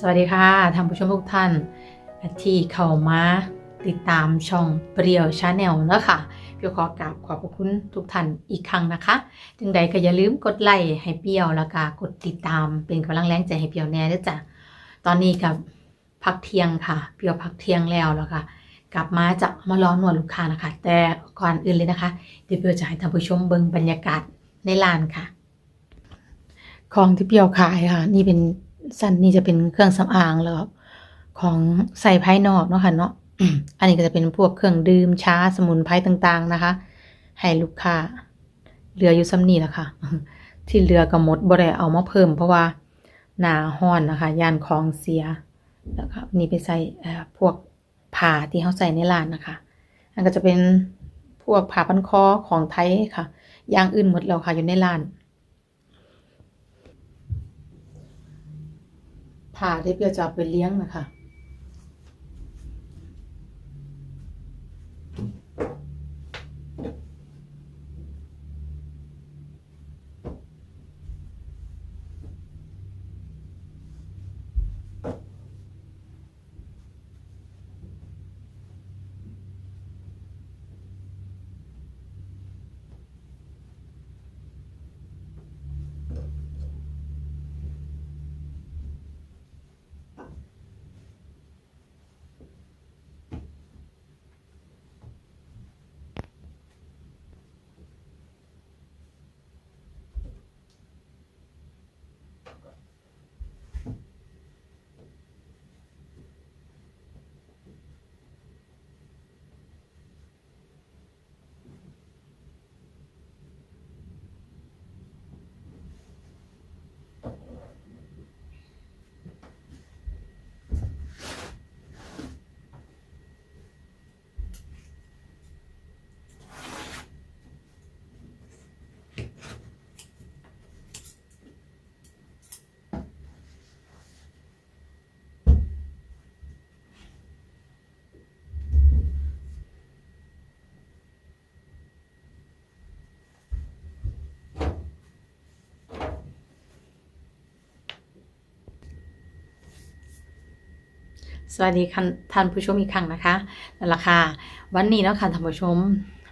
สวัสดีค่ะท่านผู้ชมทุกท่าน ที่เข้ามาติดตามช่องเปรียวชาแนลเนะค่ะเปียวขอกราบขอบพระคุณทุกท่านอีกครั้งนะคะ จึงใดก็อย่าลืมกดไลค์ให้เปียวแล้วก็กดติดตามเป็นกำลังแรงใจให้เปียวแน่ด้วยจ้ะตอนนี้กับพักเที่ยงค่ะ เปียวพักเที่ยงแล้วแล้วค่ะกลับมาจะมารอหนวดลูกค้านะคะ แต่ก่อนอื่นเลยนะคะ เดี๋ยวเปียวจะให้ท่านผู้ชมเบิ่งบรรยากาศในร้านค่ะ ของที่เปียวขายค่ะ นี่เป็น สันนี่จะเป็นเครื่องสำอางแล้วของใส่ภายนอกเนาะค่ะเนาะอันนี้ก็จะเป็นพวกเครื่องดื่มชาสมุนไพรต่างๆนะคะ ให้ลูกค้าเหลืออยู่ซ้ำนี่แหละค่ะ ที่เหลือก็หมดบ่ได้เอามาเพิ่ม เพราะว่าหนาห้อนนะคะย่านของเสียแล้วก็นี่ไปใส่พวกผ้าที่เขาใส่ในร้านนะคะ อันก็จะเป็นพวกผ้าพันคอของไทยค่ะ อย่างอื่นหมดแล้วค่ะอยู่ในร้าน ผ่าที่เปียวจะเอาไปเลี้ยงนะคะ สวัสดีท่านผู้ชมอีกครั้งนะคะนั่นแหละค่ะวันนี้นะค่ะท่านผู้ชม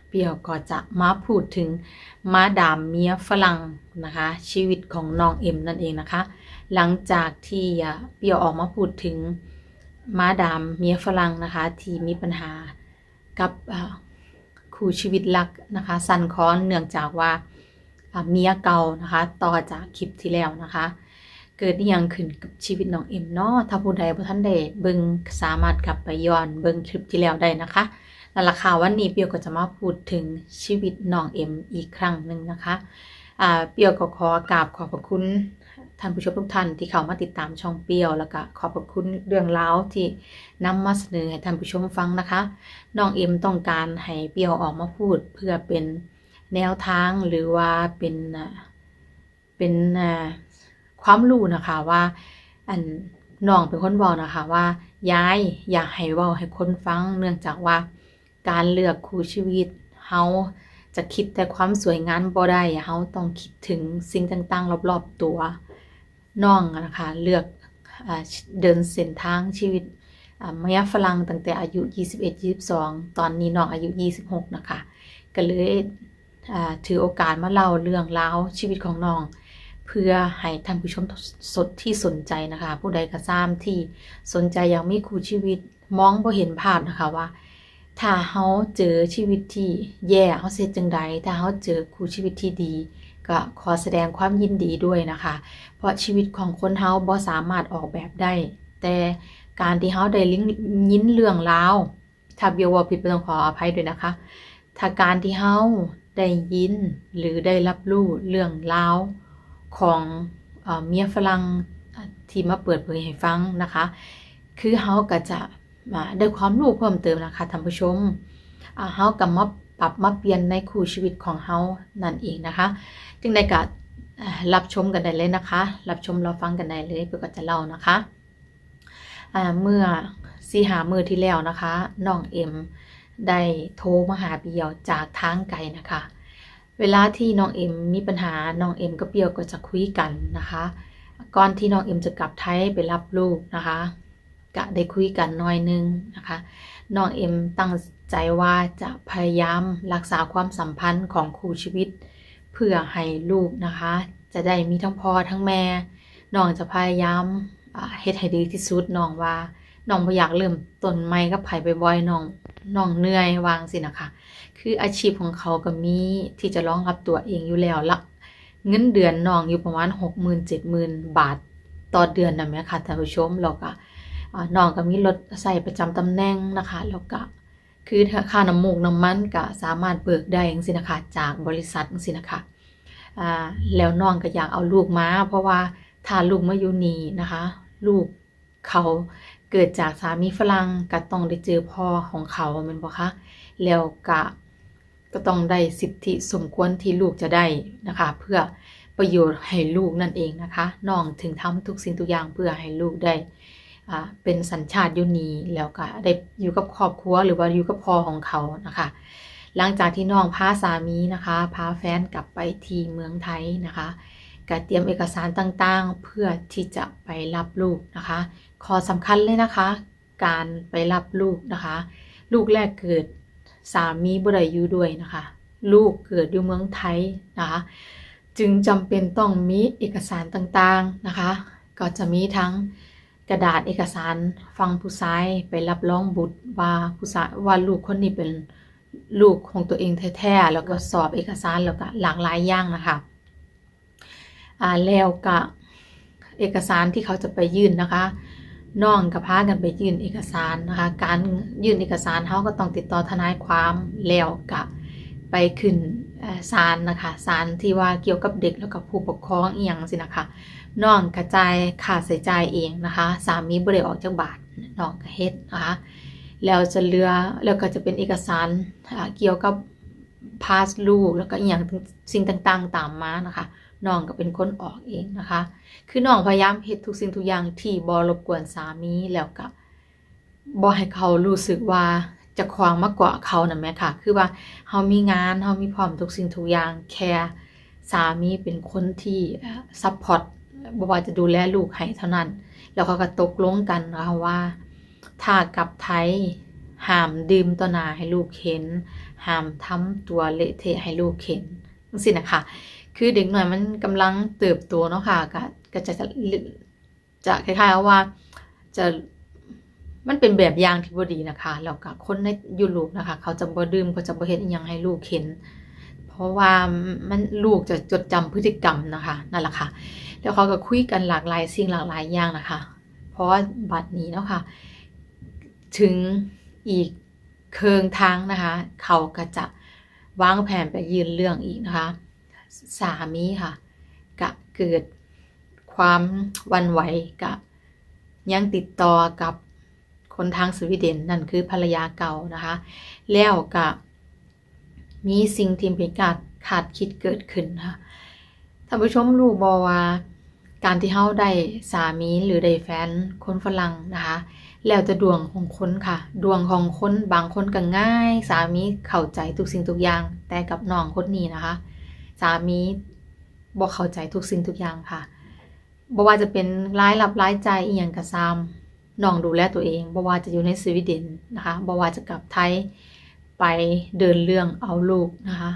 เปียวก็จะมาพูดถึงมาดามเมียฝรั่งนะคะ ชีวิตของน้องเอ็มนั่นเองนะคะ หลังจากที่เปียวออกมาพูดถึงมาดามเมียฝรั่งนะคะ ที่มีปัญหากับคู่ชีวิตรักนะคะ สันคอนเนื่องจากว่าเมียเก่านะคะ ต่อจากคลิปที่แล้วนะคะ เกิดยังขึ้นกับชีวิตน้องเอ็มเนาะถ้าผู้ใดบ่ทันได้เบิ่งสามารถกลับไปย้อนเบิ่งคลิปที่แล้วได้นะคะนั่นล่ะค่ะวันนี้เปียวก็จะมาพูดถึงชีวิตน้องเอ็มอีกครั้งหนึ่งนะคะอ่าเปียวก็ขอกราบขอบพระคุณท่านผู้ชมทุกท่านที่เข้ามาติดตามช่องเปียวแล้วก็ขอบพระคุณเรื่องราวที่นำมาเสนอให้ท่านผู้ชมฟังนะคะน้องเอ็มต้องการให้เปียวออกมาพูดเพื่อเป็นแนวทางหรือว่าเป็นเป็นอ่า ความรู้นะคะว่า อันน้องเป็นคนบอกนะคะว่ายายอยากให้เว้าให้คนฟังเนื่องจากว่า การเลือกคู่ชีวิตเฮาจะคิดแต่ความสวยงามบ่ได้เฮาต้องคิดถึงสิ่งต่างๆ รอบๆตัวน้องนะคะ เลือกอเดินเส้นทางชีวิตอ่าเมียฝรั่งตั้งแต่อายุ 21-22 ตอนนี้น้องอายุ 26 นะคะ ก็เลยถือโอกาสมาเล่าเรื่องราวชีวิตของน้อง เพื่อให้ท่านผู้ชมสดที่สนใจนะคะ ผู้ใดก็ตามที่สนใจอยากมีคู่ชีวิตมองบ่เห็นภาพนะคะว่า ถ้าเฮาเจอชีวิตที่แย่เฮาเสียจังใดถ้าเฮาเจอคู่ชีวิตที่ดี ก็ขอแสดงความยินดีด้วยนะคะ เพราะชีวิตของคนเฮาบ่สามารถออกแบบได้ แต่การที่เฮาได้ลิงยินเรื่องราวถ้าเบียวว่าผิดต้องขออภัยด้วยนะคะถ้าการที่เฮาได้ยินหรือได้รับรู้เรื่องราว ของเมียฝรั่งที่มาเปิดเผยให้ฟังนะคะ คือเฮาก็จะมาได้ความรู้เพิ่มเติมนะคะท่านผู้ชมเฮาก็มาปรับมาเปลี่ยนในคู่ชีวิตของเฮานั่นเองนะคะ จึงได้ก็อ่ารับชมกันได้เลยนะคะ รับชมเรับฟังกันได้เลยเพื่อก็จะเล่านะคะเมื่อสีหามือที่แล้วนะคะน้องเอ็มได้โทรมาหาเบียวจากทางไกลนะคะ เวลาที่น้องเอ็มมีปัญหาน้องเอ็มกับเปียวก็จะคุยกันนะคะ ก่อนที่น้องเอ็มจะกลับไทยไปรับลูกนะคะก็ได้คุยกันหน่อยนึงนะคะน้องเอ็มตั้งใจว่าจะพยายามรักษาความสัมพันธ์ของคู่ชีวิต เพื่อให้ลูกนะคะ จะได้มีทั้งพ่อทั้งแม่น้องจะพยายามเฮ็ดให้ดีที่สุดน้องว่าน้องบ่อยากเริ่มต้นใหม่กับไผ่บ่อยๆน้อง น้องเหนื่อยวางสินะคะ คืออาชีพของเขาก็มีที่จะรองรับตัวเองอยู่แล้วละเงินเดือนน้องอยู่ประมาณ60,000 70,000บาทต่อเดือนนะแม่ค่ะท่านผู้ชมแล้วก็อ่าน้องก็มีรถใส่ประจำตำแหน่งนะคะแล้วก็คือค่าน้ำมูกน้ำมันก็สามารถเบิกได้จังซี่นะคะจากบริษัทจังซี่นะคะแล้วน้องก็อยากเอาลูกมาเพราะว่าถ้าลูกมาอยู่นี่นะคะ ลูกเขา เกิดจากสามีฝรั่งก็ต้องได้เจอพ่อของเขาแม่นบ่คะแล้วก็ก็ต้องได้สิทธิสมควรที่ลูกจะได้นะคะ เพื่อประโยชน์ให้ลูกนั่นเองนะคะน้องถึงทำทุกสิ่งทุกอย่างเพื่อให้ลูกได้อ่าเป็นสัญชาติยุนีแล้วก็ได้อยู่กับครอบครัวหรือว่าอยู่กับพ่อของเขานะคะ หลังจากที่น้องพาสามีนะคะพาแฟนกลับไปที่เมืองไทยนะคะก็เตรียมเอกสารต่างๆ เพื่อที่จะไปรับลูกนะคะ ข้อสำคัญเลยนะคะ การไปรับลูกนะคะ ลูกแรกเกิดสามีบ่ได้อยู่ด้วยนะคะ ลูกเกิดอยู่เมืองไทยนะคะ จึงจำเป็นต้องมีเอกสารต่างๆนะคะ ก็จะมีทั้งกระดาษเอกสารฟังผู้ชายไปรับรองบุตรว่าผู้ชายว่าลูกคนนี้เป็นลูกของตัวเองแท้ๆแล้วก็สอบเอกสารแล้วก็หลากหลายอย่างนะคะอ่าแล้วก็เอกสารที่เขาจะไปยื่นนะคะ น้องกับพากันไปยื่นเอกสารนะคะ การยื่นเอกสารเขาก็ต้องติดต่อทนายความแล้วก็ไปขึ้นศาลนะคะศาลที่ว่าเกี่ยวกับเด็กแล้วกับผู้ปกครองอีหยังสินะคะน้องกระจายค่าใช้จ่ายเองนะคะ สามีบ่ได้ออกจากบาทน้องก็เฮ็ดนะคะแล้วจะเหลือแล้วก็จะเป็นเอกสารเกี่ยวกับพาสลูกแล้วก็อีหยังสิ่งต่างๆตามมานะคะ น้องก็เป็นคนออกเองนะคะ คือน้องพยายามเฮ็ดทุกสิ่งทุกอย่างที่บ่รบกวนสามีแล้วก็บ่ให้เขารู้สึกว่าจะควางมากกว่าเขาน่ะแม่ค่ะ คือว่าเฮามีงานเฮามีพร้อมทุกสิ่งทุกอย่างแค่สามีเป็นคนที่ซัพพอร์ตบ่ว่าจะดูแลลูกให้เท่านั้น แล้วเขาก็ตกลงกันนะคะว่า ถ้ากลับไทยห้ามดื่มต่อหน้าให้ลูกเห็นห้ามทำตัวเละเทะให้ลูกเห็นจังซี่นะคะ คือเด็กหน่อยมันกำลังเติบโตเนาะค่ะก็ก็จะจะคล้ายๆว่าจะมันเป็นแบบอย่างที่บ่ดีนะคะแล้วก็คนในยุโรปนะคะ เขาจะบ่ดื่มเขาจะบ่เฮ็ดอิหยังให้ลูกเห็น เพราะว่ามันลูกจะจดจำพฤติกรรมนะคะนั่นแหละค่ะแล้วเขาก็คุยกันหลากหลายสิ่งหลากหลายอย่างนะคะ เพราะว่าบัดนี้เนาะค่ะถึงอีกเคืองทางนะคะ เขาก็จะวางแผนไปยืนเรื่องอีกนะคะ สามีค่ะกะเกิดความวันไหวกะยังติดต่อกับคนทางสวีเดนนั่นคือภรรยาเก่านะคะ แล้วกะมีสิ่งที่เป็นการขาดคิดเกิดขึ้นค่ะท่านผู้ชมรู้บอว่าการที่เฮาได้สามีหรือได้แฟนคนฝรั่งนะคะ แล้วจะดวงของคนค่ะ ดวงของคนบางคนก็ง่าย สามีเข้าใจทุกสิ่งทุกอย่างแต่กับน้องคนนี้นะคะ สามีบอกเข้าใจทุกสิ่งทุกอย่างค่ะบ่ว่าจะเป็นร้ายรับร้ายใจอีหยังก็ซ้ำน้องดูแลตัวเองบ่ว่าจะอยู่ในสวีเดนนะคะบ่ว่าจะกลับไทยไปเดินเรื่องเอาลูกนะคะ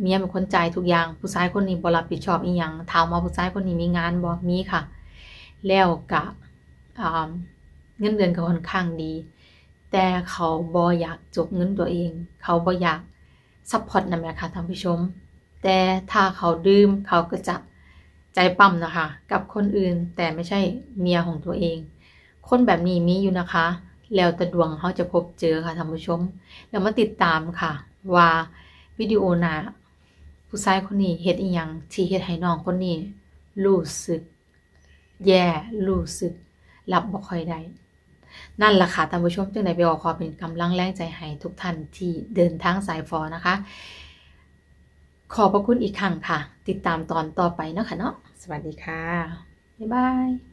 เมียเป็นคนจ่ายทุกอย่างผู้ชายคนนี้บ่รับผิดชอบอีหยังถามว่าผู้ชายคนนี้มีงานบ่มีค่ะ แล้วก็อ่าเงินเดือนก็ค่อนข้างดี แต่เขาบ่อยากจกเงินตัวเอง เขาบ่อยากซัพพอร์ตนำแม่ค่ะท่านผู้ชม แต่ถ้าเขาดื่มเขาก็จะใจปั๊มนะคะ กับคนอื่นแต่ไม่ใช่เมียของตัวเอง คนแบบนี้มีอยู่นะคะ แล้วแต่ดวงเขาจะพบเจอค่ะท่านผู้ชม แล้วมาติดตามค่ะ ว่าวิดีโอหน้าผู้ชายคนนี้เฮ็ดอีหยังที่เฮ็ดให้น้องคนนี้รู้สึก แย่รู้สึกรับบ่ค่อยได้นั่นล่ะค่ะท่านผู้ชมจึงได้ไปออกขอเป็นกำลังแรงใจให้ทุกท่านที่เดินทางสายฟอนะคะ ขอบพระคุณอีกครั้งค่ะ ติดตามตอนต่อไปเนาะค่ะเนาะสวัสดีค่ะ บ๊ายบาย